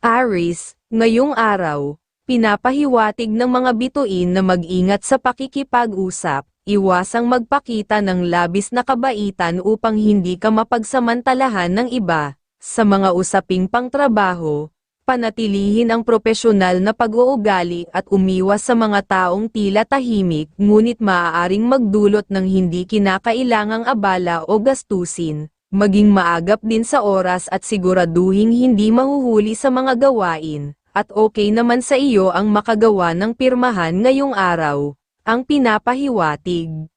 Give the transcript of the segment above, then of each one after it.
Aris, ngayong araw, pinapahiwatig ng mga bituin na mag-ingat sa pakikipag-usap, iwasang magpakita ng labis na kabaitan upang hindi ka mapagsamantalahan ng iba, sa mga usaping pangtrabaho, panatilihin ang propesyonal na pag-uugali at umiwas sa mga taong tila tahimik ngunit maaaring magdulot ng hindi kinakailangang abala o gastusin, maging maagap din sa oras at siguraduhing hindi mahuhuli sa mga gawain, at okay naman sa iyo ang makagawa ng pirmahan ngayong araw, ang pinapahiwatig.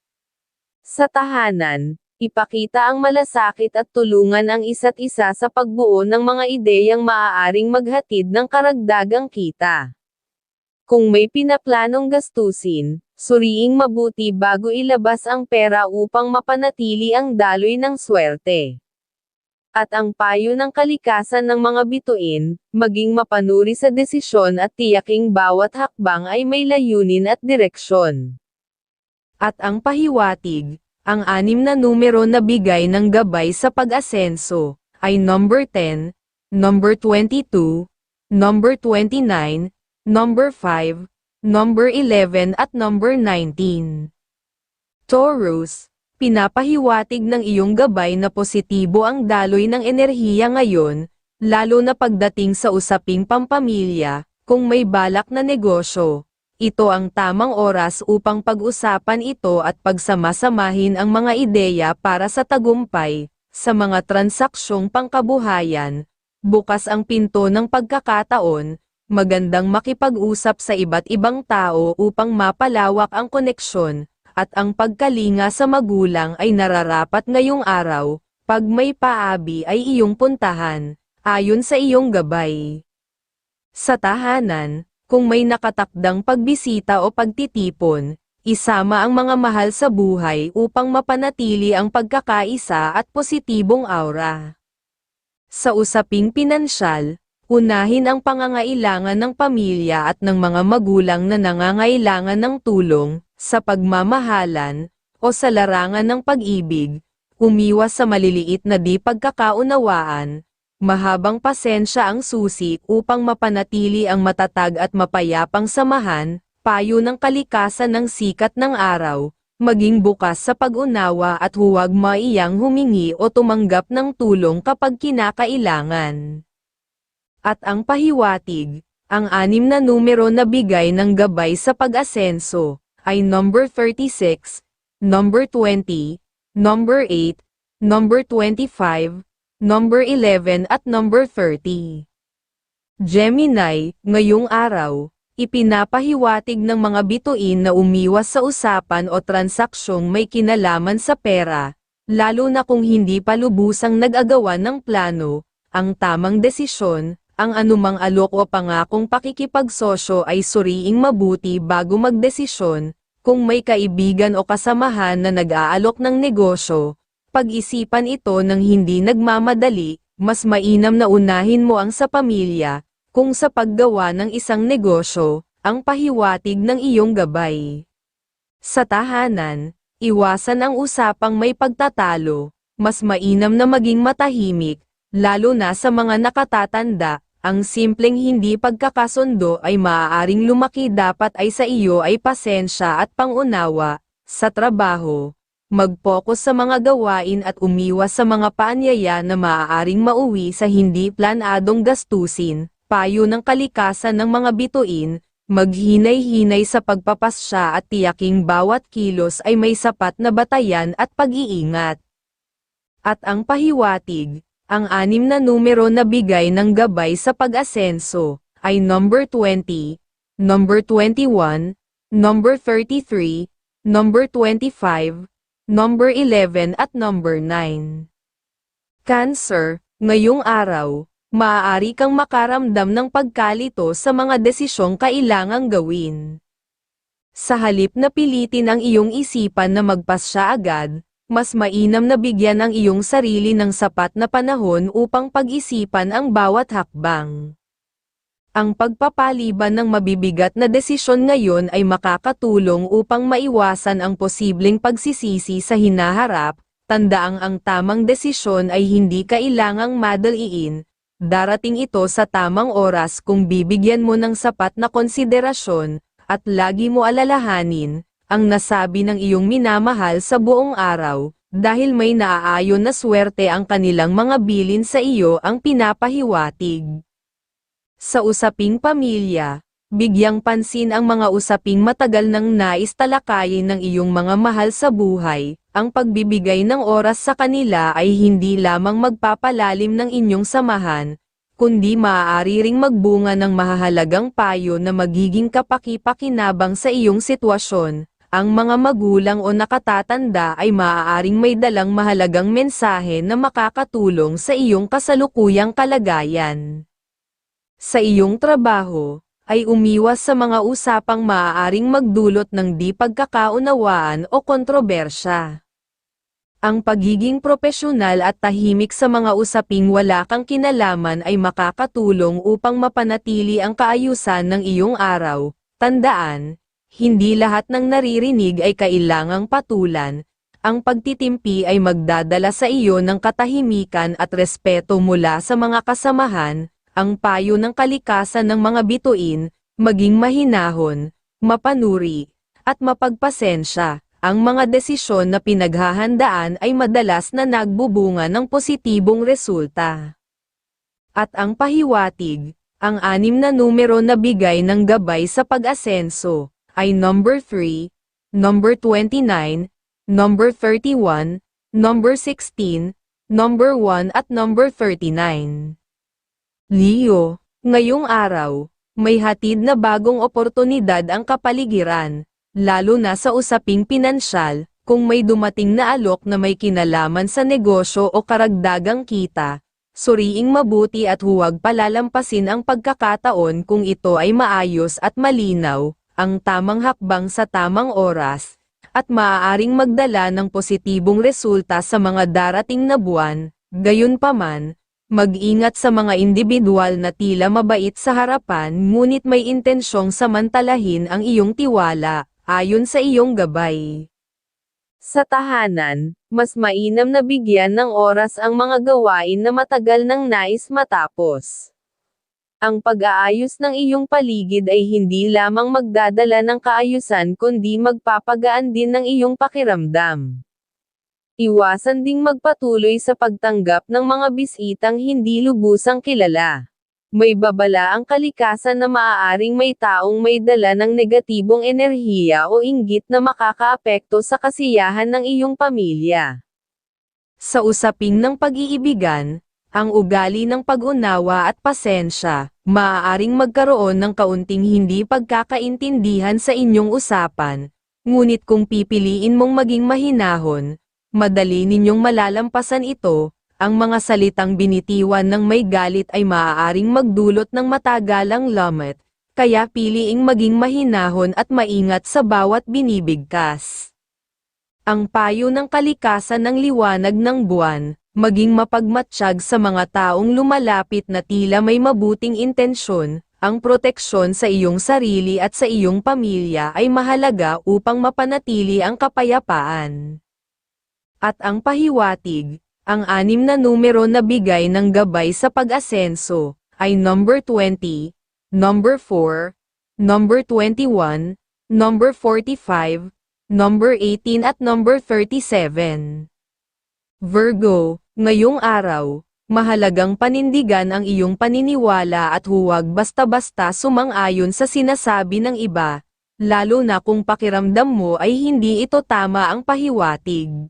Sa tahanan, ipakita ang malasakit at tulungan ang isa't isa sa pagbuo ng mga ideyang maaaring maghatid ng karagdagang kita. Kung may pinaplanong gastusin, suriing mabuti bago ilabas ang pera upang mapanatili ang daloy ng swerte. At ang payo ng kalikasan ng mga bituin, maging mapanuri sa desisyon at tiyaking bawat hakbang ay may layunin at direksyon. At ang pahiwatig, ang anim na numero na bigay ng gabay sa pag-asenso, ay number 10, number 22, number 29, number 5, number 11 at number 19. Taurus, pinapahiwatig ng iyong gabay na positibo ang daloy ng enerhiya ngayon, lalo na pagdating sa usaping pampamilya, kung may balak na negosyo. Ito ang tamang oras upang pag-usapan ito at pagsamasamahin ang mga ideya para sa tagumpay, sa mga transaksyong pangkabuhayan, bukas ang pinto ng pagkakataon, magandang makipag-usap sa iba't ibang tao upang mapalawak ang koneksyon, at ang pagkalinga sa magulang ay nararapat ngayong araw, pag may paabi ay iyong puntahan, ayon sa iyong gabay. Sa tahanan, kung may nakatakdang pagbisita o pagtitipon, isama ang mga mahal sa buhay upang mapanatili ang pagkakaisa at positibong aura. Sa usaping pinansyal, unahin ang pangangailangan ng pamilya at ng mga magulang na nangangailangan ng tulong, sa pagmamahalan, o sa larangan ng pag-ibig, umiwas sa maliliit na di pagkakaunawaan, mahabang pasensya ang susi upang mapanatili ang matatag at mapayapang samahan, payo ng kalikasan ng sikat ng araw, maging bukas sa pag-unawa at huwag maiyang humingi o tumanggap ng tulong kapag kinakailangan. At ang pahiwatig, ang anim na numero na bigay ng gabay sa pag-asenso, ay number 36, number 20, number 8, number 25, number 11 at number 30. Gemini, ngayong araw, ipinapahiwatig ng mga bituin na umiwas sa usapan o transaksyong may kinalaman sa pera, lalo na kung hindi pa lubusang nag-agawan ng plano, ang tamang desisyon, ang anumang alok o pangakong pakikipagsosyo ay suriing mabuti bago magdesisyon, kung may kaibigan o kasamahan na nag-aalok ng negosyo, pag-isipan ito ng hindi nagmamadali, mas mainam na unahin mo ang sa pamilya, kung sa paggawa ng isang negosyo, ang pahiwatig ng iyong gabay. Sa tahanan, iwasan ang usapang may pagtatalo, mas mainam na maging matahimik, lalo na sa mga nakatatanda, ang simpleng hindi pagkakasundo ay maaaring lumaki dapat ay sa iyo ay pasensya at pangunawa, sa trabaho, mag-focus sa mga gawain at umiwas sa mga paanyaya na maaaring mauwi sa hindi planadong gastusin, payo ng kalikasan ng mga bituin, maghinay-hinay sa pagpapasya at tiyaking bawat kilos ay may sapat na batayan at pag-iingat. At ang pahiwatig, ang anim na numero na bigay ng gabay sa pag-asenso, ay number 20, number 21, number 33, number 25, number 11 at number 9. Cancer, ngayong araw, maaari kang makaramdam ng pagkalito sa mga desisyong kailangang gawin. Sa halip na pilitin ang iyong isipan na magpasya agad, mas mainam na bigyan ang iyong sarili ng sapat na panahon upang pag-isipan ang bawat hakbang. Ang pagpapaliban ng mabibigat na desisyon ngayon ay makakatulong upang maiwasan ang posibleng pagsisisi sa hinaharap, tandaang ang tamang desisyon ay hindi kailangang madaliin, darating ito sa tamang oras kung bibigyan mo ng sapat na konsiderasyon, at lagi mo alalahanin, ang nasabi ng iyong minamahal sa buong araw, dahil may naaayon na swerte ang kanilang mga bilin sa iyo ang pinapahiwatig. Sa usaping pamilya, bigyang pansin ang mga usaping matagal nang nais talakayin ng iyong mga mahal sa buhay, ang pagbibigay ng oras sa kanila ay hindi lamang magpapalalim ng inyong samahan, kundi maaari ring magbunga ng mahahalagang payo na magiging kapaki-pakinabang sa iyong sitwasyon. Ang mga magulang o nakatatanda ay maaaring may dalang mahalagang mensahe na makakatulong sa iyong kasalukuyang kalagayan. Sa iyong trabaho, ay umiwas sa mga usapang maaaring magdulot ng di pagkakaunawaan o kontrobersya. Ang pagiging propesyonal at tahimik sa mga usaping wala kang kinalaman ay makakatulong upang mapanatili ang kaayusan ng iyong araw. Tandaan, hindi lahat ng naririnig ay kailangang patulan. Ang pagtitimpi ay magdadala sa iyo ng katahimikan at respeto mula sa mga kasamahan, ang payo ng kalikasan ng mga bituin, maging mahinahon, mapanuri, at mapagpasensya. Ang mga desisyon na pinaghahandaan ay madalas na nagbubunga ng positibong resulta. At ang pahiwatig, ang anim na numero na bigay ng gabay sa pag-asenso, ay number 3, number 29, number 31, number 16, number 1 at number 39. Leo, ngayong araw, may hatid na bagong oportunidad ang kapaligiran, lalo na sa usaping pinansyal, kung may dumating na alok na may kinalaman sa negosyo o karagdagang kita, suriing mabuti at huwag palalampasin ang pagkakataon kung ito ay maayos at malinaw, ang tamang hakbang sa tamang oras, at maaaring magdala ng positibong resulta sa mga darating na buwan, gayunpaman, Mag-ingat sa mga individual na tila mabait sa harapan ngunit may intensyong samantalahin ang iyong tiwala, ayon sa iyong gabay. Sa tahanan, mas mainam na bigyan ng oras ang mga gawain na matagal nang nais matapos. Ang pag-aayos ng iyong paligid ay hindi lamang magdadala ng kaayusan kundi magpapagaan din ng iyong pakiramdam. Iwasan ding magpatuloy sa pagtanggap ng mga bisitang hindi lubusang kilala. May babala ang kalikasan na maaaring may taong may dala ng negatibong enerhiya o inggit na makakaapekto sa kasiyahan ng iyong pamilya. Sa usaping ng pag-iibigan, ang ugali ng pag-unawa at pasensya, maaaring magkaroon ng kaunting hindi pagkakaintindihan sa inyong usapan, ngunit kung pipiliin mong maging mahinahon, madali ninyong malalampasan ito, ang mga salitang binitiwan ng may galit ay maaaring magdulot ng matagalang lamat, kaya piliing maging mahinahon at maingat sa bawat binibigkas. Ang payo ng kalikasan ng liwanag ng buwan, maging mapagmatsyag sa mga taong lumalapit na tila may mabuting intensyon, ang proteksyon sa iyong sarili at sa iyong pamilya ay mahalaga upang mapanatili ang kapayapaan. At ang pahiwatig, ang anim na numero na bigay ng gabay sa pag-asenso, ay number 20, number 4, number 21, number 45, number 18 at number 37. Virgo, ngayong araw, mahalagang panindigan ang iyong paniniwala at huwag basta-basta sumang-ayon sa sinasabi ng iba, lalo na kung pakiramdam mo ay hindi ito tama ang pahiwatig.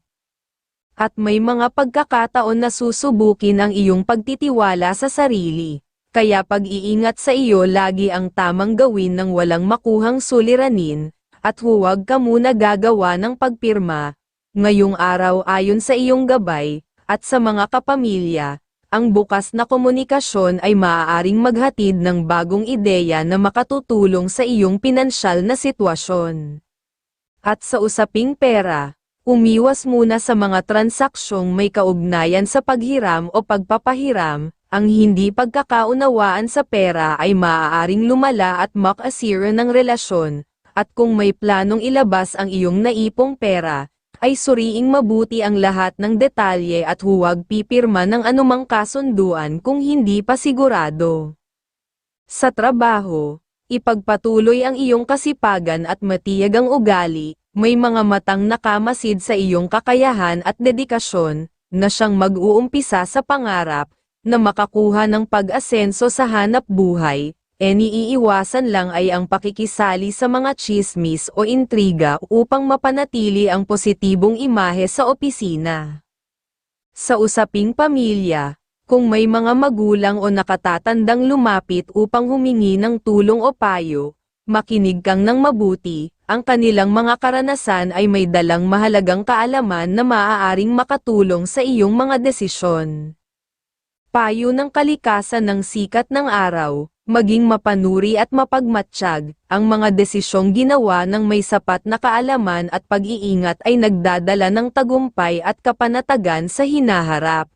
At may mga pagkakataon na susubukin ang iyong pagtitiwala sa sarili. Kaya pag-iingat sa iyo lagi ang tamang gawin ng walang makuhang suliranin, at huwag ka muna gagawa ng pagpirma. Ngayong araw ayon sa iyong gabay, at sa mga kapamilya, ang bukas na komunikasyon ay maaaring maghatid ng bagong ideya na makatutulong sa iyong pinansyal na sitwasyon. At sa usaping pera, Umiwas muna sa mga transaksyong may kaugnayan sa paghiram o pagpapahiram, ang hindi pagkakaunawaan sa pera ay maaaring lumala at makasira ng relasyon, at kung may planong ilabas ang iyong naipong pera, ay suriing mabuti ang lahat ng detalye at huwag pipirma ng anumang kasunduan kung hindi pa sigurado. Sa trabaho, ipagpatuloy ang iyong kasipagan at matiyag ang ugali, may mga matang nakamasid sa iyong kakayahan at dedikasyon, na siyang mag-uumpisa sa pangarap, na makakuha ng pag-asenso sa hanap buhay, e niiiwasan lang ay ang pakikisali sa mga chismis o intriga upang mapanatili ang positibong imahe sa opisina. Sa usaping pamilya, kung may mga magulang o nakatatandang lumapit upang humingi ng tulong o payo, makinig kang ng mabuti, ang kanilang mga karanasan ay may dalang mahalagang kaalaman na maaaring makatulong sa iyong mga desisyon. Payo ng kalikasan ng sikat ng araw, maging mapanuri at mapagmatsyag, ang mga desisyong ginawa ng may sapat na kaalaman at pag-iingat ay nagdadala ng tagumpay at kapanatagan sa hinaharap.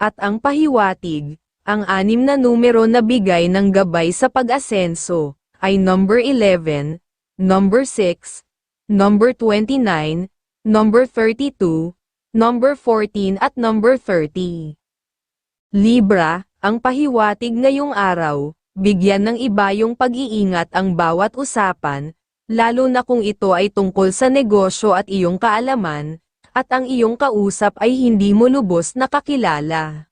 At ang pahiwatig, ang anim na numero na bigay ng gabay sa pag-asenso, ay number 11, number 6, number 29, number 32, number 14 at number 30. Libra, ang pahiwatig ngayong araw, bigyan ng iba yung pag-iingat ang bawat usapan, lalo na kung ito ay tungkol sa negosyo at iyong kaalaman, at ang iyong kausap ay hindi mo lubos na kakilala.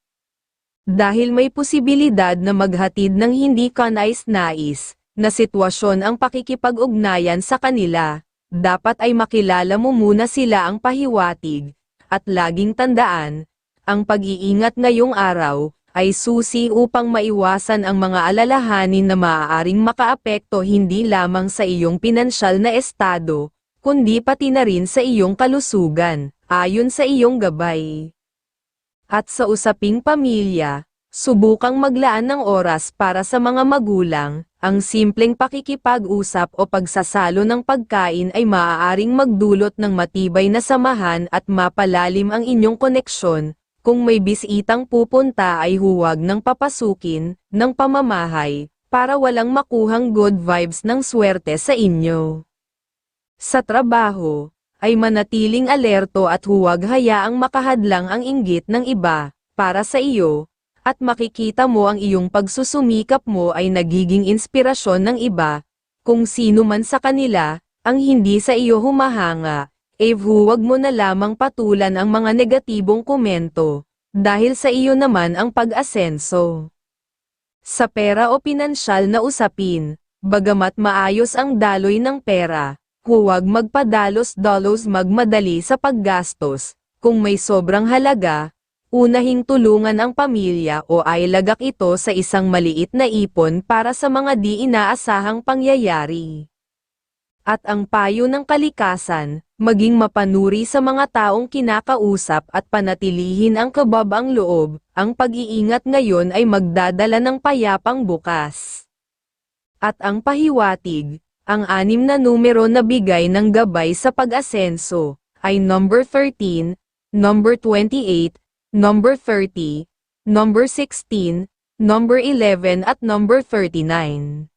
Dahil may posibilidad na maghatid ng hindi ka nais-nais, na sitwasyon ang pakikipag-ugnayan sa kanila, dapat ay makilala mo muna sila ang pahiwatig, at laging tandaan, ang pag-iingat ngayong araw, ay susi upang maiwasan ang mga alalahanin na maaaring makaapekto hindi lamang sa iyong pinansyal na estado, kundi pati na rin sa iyong kalusugan, ayon sa iyong gabay. At sa usaping pamilya, subukang maglaan ng oras para sa mga magulang, ang simpleng pakikipag-usap o pagsasalo ng pagkain ay maaaring magdulot ng matibay na samahan at mapalalim ang inyong koneksyon, kung may bisitang pupunta ay huwag nang papasukin, ng pamamahay, para walang makuhang good vibes ng swerte sa inyo. Sa trabaho, ay manatiling alerto at huwag hayaang makahadlang ang inggit ng iba, para sa iyo, at makikita mo ang iyong pagsusumikap mo ay nagiging inspirasyon ng iba, kung sino man sa kanila, ang hindi sa iyo humahanga, eh huwag mo na lamang patulan ang mga negatibong komento, dahil sa iyo naman ang pag-asenso. Sa pera o pinansyal na usapin, bagamat maayos ang daloy ng pera, huwag magpadalos-dalos magmadali sa paggastos, kung may sobrang halaga, unahing tulungan ang pamilya o ay lagak ito sa isang maliit na ipon para sa mga di inaasahang pangyayari. At ang payo ng kalikasan, maging mapanuri sa mga taong kinakausap at panatilihin ang kababang loob, ang pag-iingat ngayon ay magdadala ng payapang bukas. At ang pahiwatig, ang anim na numero na bigay ng gabay sa pag-asenso, ay number 13, number 28, number 30, number 16, number 11 at number 39.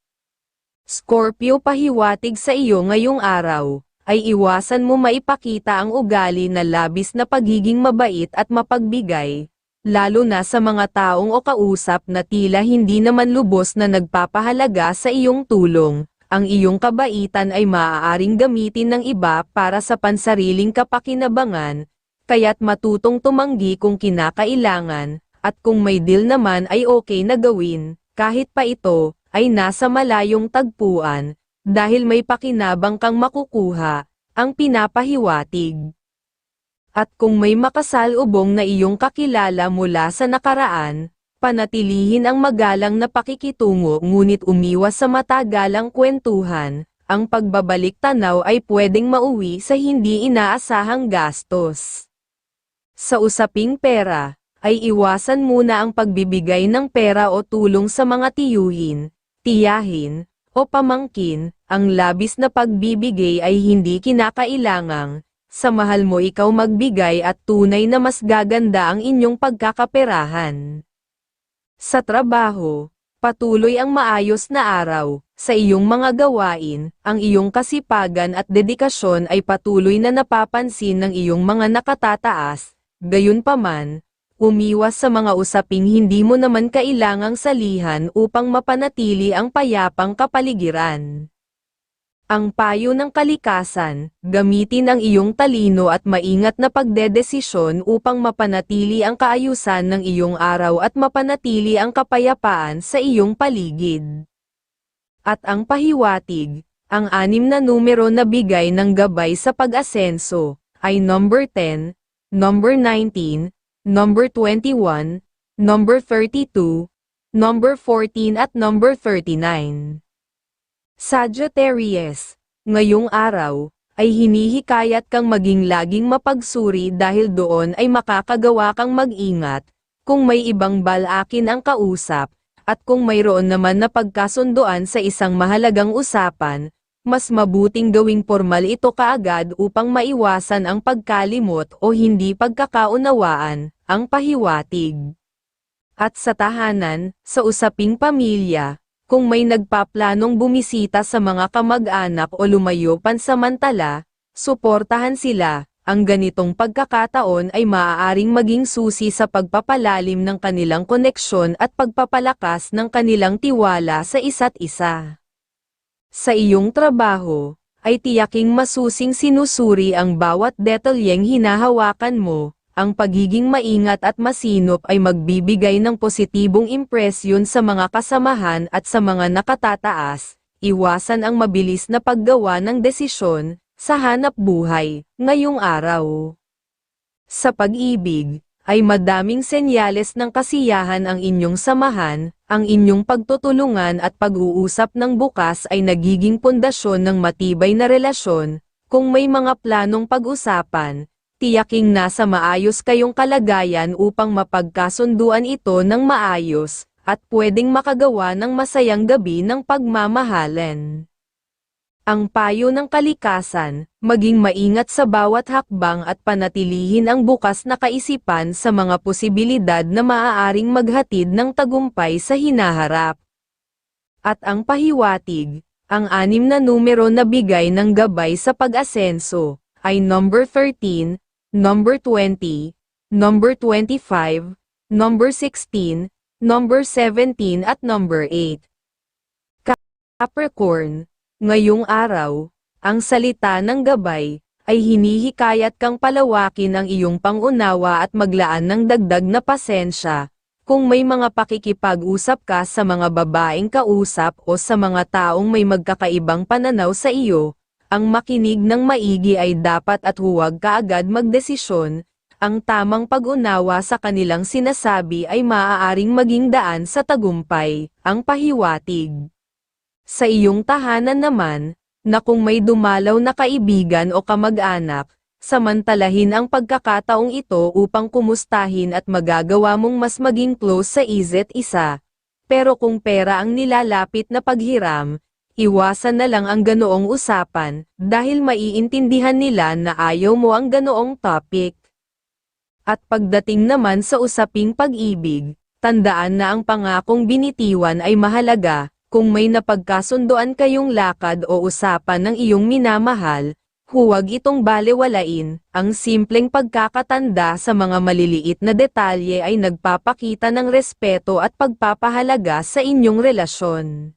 Scorpio pahiwatig sa iyo ngayong araw, ay iwasan mo maipakita ang ugali na labis na pagiging mabait at mapagbigay, lalo na sa mga taong o kausap na tila hindi naman lubos na nagpapahalaga sa iyong tulong. Ang iyong kabaitan ay maaaring gamitin ng iba para sa pansariling kapakinabangan, kaya't matutong tumanggi kung kinakailangan, at kung may deal naman ay okay na gawin, kahit pa ito, ay nasa malayong tagpuan, dahil may pakinabang kang makukuha, ang pinapahiwatig. At kung may makasalubong na iyong kakilala mula sa nakaraan, panatilihin ang magalang na pakikitungo ngunit umiwas sa matagalang kwentuhan, ang pagbabalik tanaw ay pwedeng mauwi sa hindi inaasahang gastos. Sa usaping pera, ay iwasan muna ang pagbibigay ng pera o tulong sa mga tiyuhin, tiyahin, o pamangkin, ang labis na pagbibigay ay hindi kinakailangang, sa mahal mo ikaw magbigay at tunay na mas gaganda ang inyong pagkakaperahan. Sa trabaho, Patuloy ang maayos na araw, sa iyong mga gawain, ang iyong kasipagan at dedikasyon ay patuloy na napapansin ng iyong mga nakatataas, gayunpaman, umiwas sa mga usaping hindi mo naman kailangang salihan upang mapanatili ang payapang kapaligiran. Ang payo ng kalikasan, gamitin ang iyong talino at maingat na pagdedesisyon upang mapanatili ang kaayusan ng iyong araw at mapanatili ang kapayapaan sa iyong paligid. At ang pahiwatig, ang anim na numero na bigay ng gabay sa pag-asenso, ay number 10, number 19, number 21, number 32, number 14 at number 39. Sagittarius, ngayong araw, ay hinihikayat kang maging laging mapagsuri dahil doon ay makakagawa kang mag-ingat, kung may ibang balakin ang kausap, at kung mayroon naman na pagkasunduan sa isang mahalagang usapan, mas mabuting gawing formal ito kaagad upang maiwasan ang pagkalimot o hindi pagkakaunawaan, ang pahiwatig. At sa tahanan, sa usaping pamilya, kung may nagpaplanong bumisita sa mga kamag-anak o lumayo pansamantala, suportahan sila. Ang ganitong pagkakataon ay maaaring maging susi sa pagpapalalim ng kanilang koneksyon at pagpapalakas ng kanilang tiwala sa isa't isa. Sa iyong trabaho, ay tiyaking masusing sinusuri ang bawat detalyeng hinahawakan mo, ang pagiging maingat at masinop ay magbibigay ng positibong impresyon sa mga kasamahan at sa mga nakatataas, iwasan ang mabilis na paggawa ng desisyon, sa hanap buhay, ngayong araw. Sa pag-ibig, ay madaming senyales ng kasiyahan ang inyong samahan, ang inyong pagtutulungan at pag-uusap ng bukas ay nagiging pundasyon ng matibay na relasyon, kung may mga planong pag-usapan, tiyaking nasa maayos kayong kalagayan upang mapagkasunduan ito ng maayos, at pwedeng makagawa ng masayang gabi ng pagmamahalan. Ang payo ng kalikasan, maging maingat sa bawat hakbang at panatilihin ang bukas na kaisipan sa mga posibilidad na maaaring maghatid ng tagumpay sa hinaharap. At ang pahiwatig, ang anim na numero na bigay ng gabay sa pag-asenso, ay number 13, number 20, number 25, number 16, number 17 at number 8. Capricorn, ngayong araw, ang salita ng gabay, ay hinihikayat kang palawakin ang iyong pangunawa at maglaan ng dagdag na pasensya, kung may mga pakikipag-usap ka sa mga babaeng kausap o sa mga taong may magkakaibang pananaw sa iyo, ang makinig ng maigi ay dapat at huwag kaagad magdesisyon, ang tamang pag-unawa sa kanilang sinasabi ay maaaring maging daan sa tagumpay, ang pahiwatig. Sa iyong tahanan naman, na kung may dumalaw na kaibigan o kamag-anak, samantalahin ang pagkakataong ito upang kumustahin at magagawa mong mas maging close sa isa't isa. Pero kung pera ang nilalapit na paghiram, Iwasan na lang ang ganoong usapan, dahil maiintindihan nila na ayaw mo ang ganoong topic. At pagdating naman sa usaping pag-ibig, tandaan na ang pangakong binitiwan ay mahalaga, kung may napagkasundoan kayong lakad o usapan ng iyong minamahal, huwag itong balewalain, ang simpleng pagkakatanda sa mga maliliit na detalye ay nagpapakita ng respeto at pagpapahalaga sa inyong relasyon.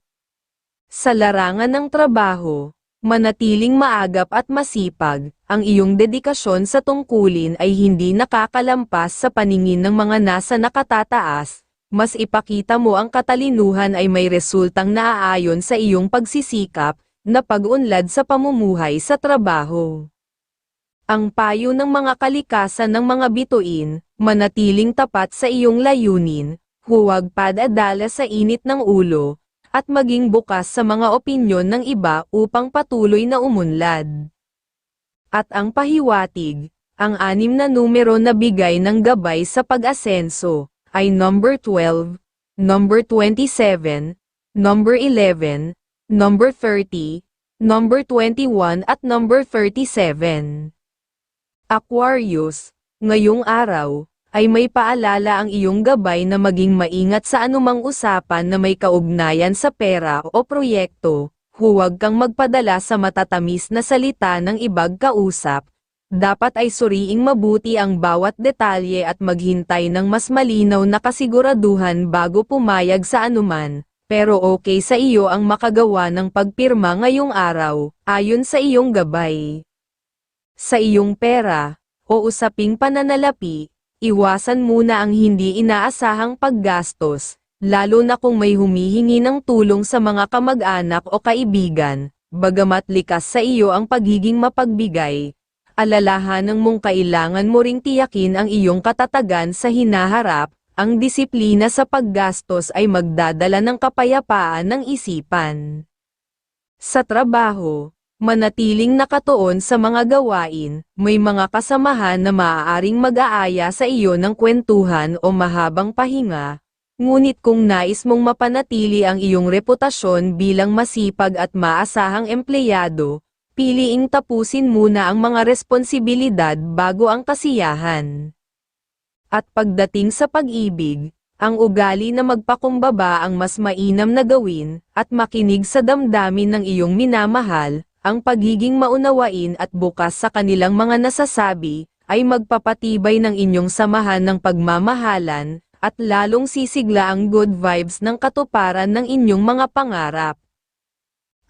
Sa larangan ng trabaho, manatiling maagap at masipag, ang iyong dedikasyon sa tungkulin ay hindi nakakalampas sa paningin ng mga nasa nakatataas, mas ipakita mo ang katalinuhan ay may resultang naaayon sa iyong pagsisikap, na pag-unlad sa pamumuhay sa trabaho. Ang payo ng mga kalikasan ng mga bituin, manatiling tapat sa iyong layunin, huwag padadala sa init ng ulo, at maging bukas sa mga opinyon ng iba upang patuloy na umunlad. At ang pahiwatig, ang anim na numero na bigay ng gabay sa pag-asenso, ay number 12, number 27, number 11, number 30, number 21 at number 37. Aquarius, ngayong araw, ay may paalala ang iyong gabay na maging maingat sa anumang usapan na may kaugnayan sa pera o proyekto, huwag kang magpadala sa matatamis na salita ng ibang kausap, dapat ay suriing mabuti ang bawat detalye at maghintay ng mas malinaw na kasiguraduhan bago pumayag sa anuman, pero okay sa iyo ang makagawa ng pagpirma ngayong araw, ayon sa iyong gabay. Sa iyong pera, o usaping pananalapi, iwasan muna ang hindi inaasahang paggastos, lalo na kung may humihingi ng tulong sa mga kamag-anak o kaibigan, bagamat likas sa iyo ang pagiging mapagbigay. Alalahanan mong kailangan mo ring tiyakin ang iyong katatagan sa hinaharap, ang disiplina sa paggastos ay magdadala ng kapayapaan ng isipan. Sa trabaho, manatiling nakatuon sa mga gawain, may mga kasamahan na maaaring mag-aaya sa iyo ng kwentuhan o mahabang pahinga, ngunit kung nais mong mapanatili ang iyong reputasyon bilang masipag at maasahang empleyado, piliing tapusin muna ang mga responsibilidad bago ang kasiyahan. At pagdating sa pag-ibig, ang ugali na magpakumbaba ang mas mainam na gawin, at makinig sa damdamin ng iyong minamahal, ang pagiging maunawain at bukas sa kanilang mga nasasabi, ay magpapatibay ng inyong samahan ng pagmamahalan, at lalong sisigla ang good vibes ng katuparan ng inyong mga pangarap.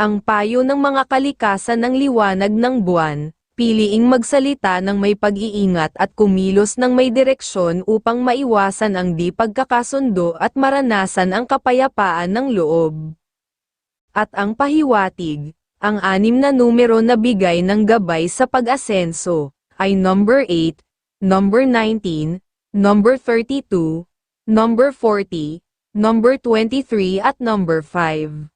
Ang payo ng mga kalikasan ng liwanag ng buwan, piliing magsalita ng may pag-iingat at kumilos ng may direksyon upang maiwasan ang di pagkakasundo at maranasan ang kapayapaan ng loob. At ang pahiwatig, ang anim na numero na bigay ng gabay sa pag-asenso, ay number 8, number 19, number 32, number 40, number 23 at number 5.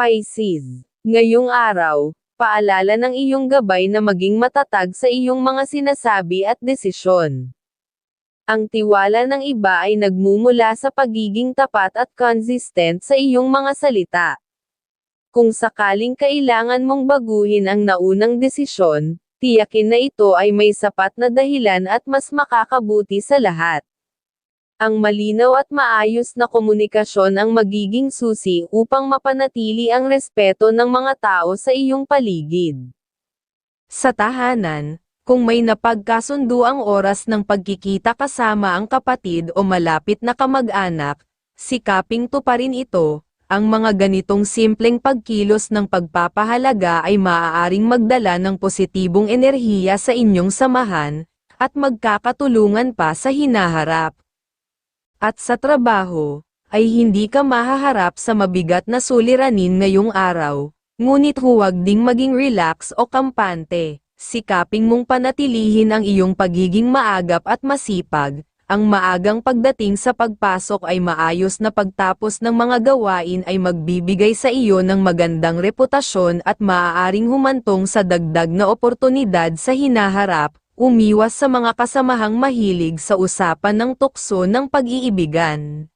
Pisces, ngayong araw, paalala ng iyong gabay na maging matatag sa iyong mga sinasabi at desisyon. Ang tiwala ng iba ay nagmumula sa pagiging tapat at consistent sa iyong mga salita. Kung sakaling kailangan mong baguhin ang naunang desisyon, tiyakin na ito ay may sapat na dahilan at mas makakabuti sa lahat. Ang malinaw at maayos na komunikasyon ang magiging susi upang mapanatili ang respeto ng mga tao sa iyong paligid. Sa tahanan, kung may napagkasundo ang oras ng pagkikita kasama ang kapatid o malapit na kamag-anak, sikaping tuparin ito, ang mga ganitong simpleng pagkilos ng pagpapahalaga ay maaaring magdala ng positibong enerhiya sa inyong samahan, at magkakatulungan pa sa hinaharap. At sa trabaho, ay hindi ka mahaharap sa mabigat na suliranin ngayong araw, ngunit huwag ding maging relax o kampante. Sikaping mong panatilihin ang iyong pagiging maagap at masipag, ang maagang pagdating sa pagpasok ay maayos na pagtapos ng mga gawain ay magbibigay sa iyo ng magandang reputasyon at maaaring humantong sa dagdag na oportunidad sa hinaharap, umiwas sa mga kasamahang mahilig sa usapan ng tukso ng pag-iibigan.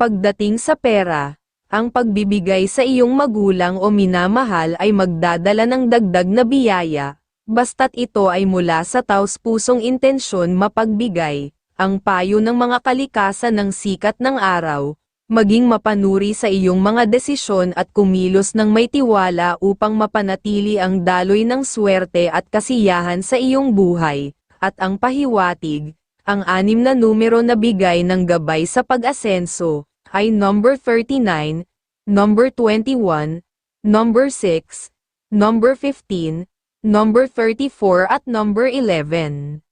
Pagdating sa pera, ang pagbibigay sa iyong magulang o minamahal ay magdadala ng dagdag na biyaya, basta't ito ay mula sa taus-pusong intensyon mapagbigay, ang payo ng mga kalikasan ng sikat ng araw, maging mapanuri sa iyong mga desisyon at kumilos ng may tiwala upang mapanatili ang daloy ng swerte at kasiyahan sa iyong buhay, at ang pahiwatig, ang anim na numero na bigay ng gabay sa pag-asenso, ay number 39, number 21, number 6, number 15, number 34 at number 11.